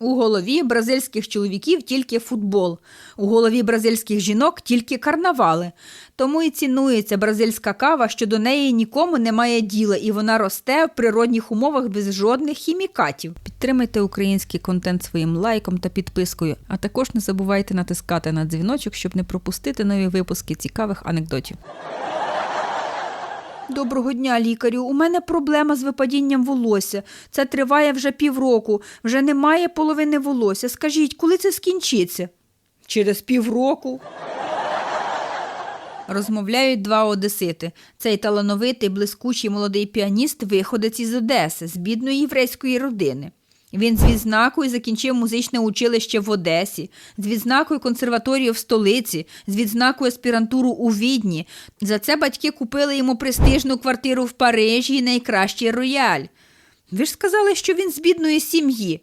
У голові бразильських чоловіків тільки футбол, у голові бразильських жінок тільки карнавали. Тому і цінується бразильська кава, що до неї нікому немає діла, і вона росте в природних умовах без жодних хімікатів. Підтримайте український контент своїм лайком та підпискою, а також не забувайте натискати на дзвіночок, щоб не пропустити нові випуски цікавих анекдотів. Доброго дня, лікарю. У мене проблема з випадінням волосся. Це триває вже півроку. Вже немає половини волосся. Скажіть, коли це скінчиться? Через півроку. Розмовляють два одесити. Цей талановитий, блискучий молодий піаніст виходець із Одеси, з бідної єврейської родини. Він з відзнакою закінчив музичне училище в Одесі, з відзнакою консерваторію в столиці, з відзнакою аспірантуру у Відні. За це батьки купили йому престижну квартиру в Парижі і найкращий рояль. Ви ж сказали, що він з бідної сім'ї.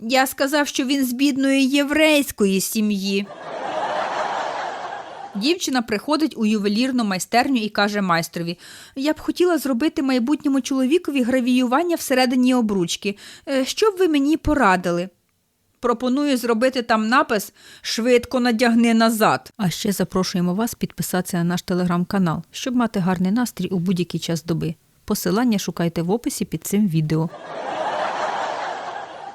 Я сказав, що він з бідної єврейської сім'ї. Дівчина приходить у ювелірну майстерню і каже майстрові: Я б хотіла зробити майбутньому чоловікові гравіювання всередині обручки. Е, Що б ви мені порадили? Пропоную зробити там напис Швидко надягни назад. А ще запрошуємо вас підписатися на наш телеграм-канал, щоб мати гарний настрій у будь-який час доби. Посилання шукайте в описі під цим відео.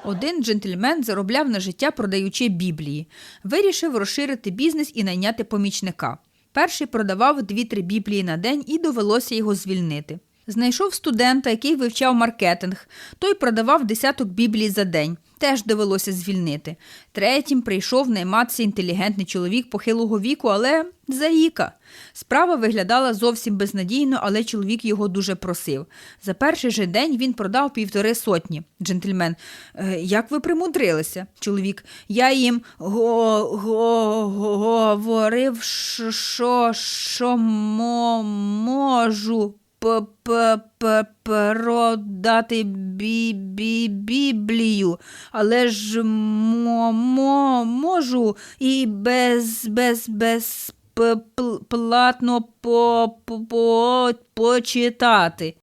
Один джентльмен заробляв на життя, продаючи біблії. Вирішив розширити бізнес і найняти помічника. Перший продавав дві-три біблії на день і довелося його звільнити. Знайшов студента, який вивчав маркетинг. Той продавав десяток біблій за день. Теж довелося звільнити. Третім прийшов найматися інтелігентний чоловік похилого віку, але заїка. Справа виглядала зовсім безнадійно, але чоловік його дуже просив. За перший же день він продав півтори сотні. Джентльмен, «Е, як ви примудрилися? Чоловік, я їм го, го, го, говорив, що, що, що мо, можу п- продати бі- бі- біблію, але ж мо, мо, можу і без, без, без платно по, по, почитати.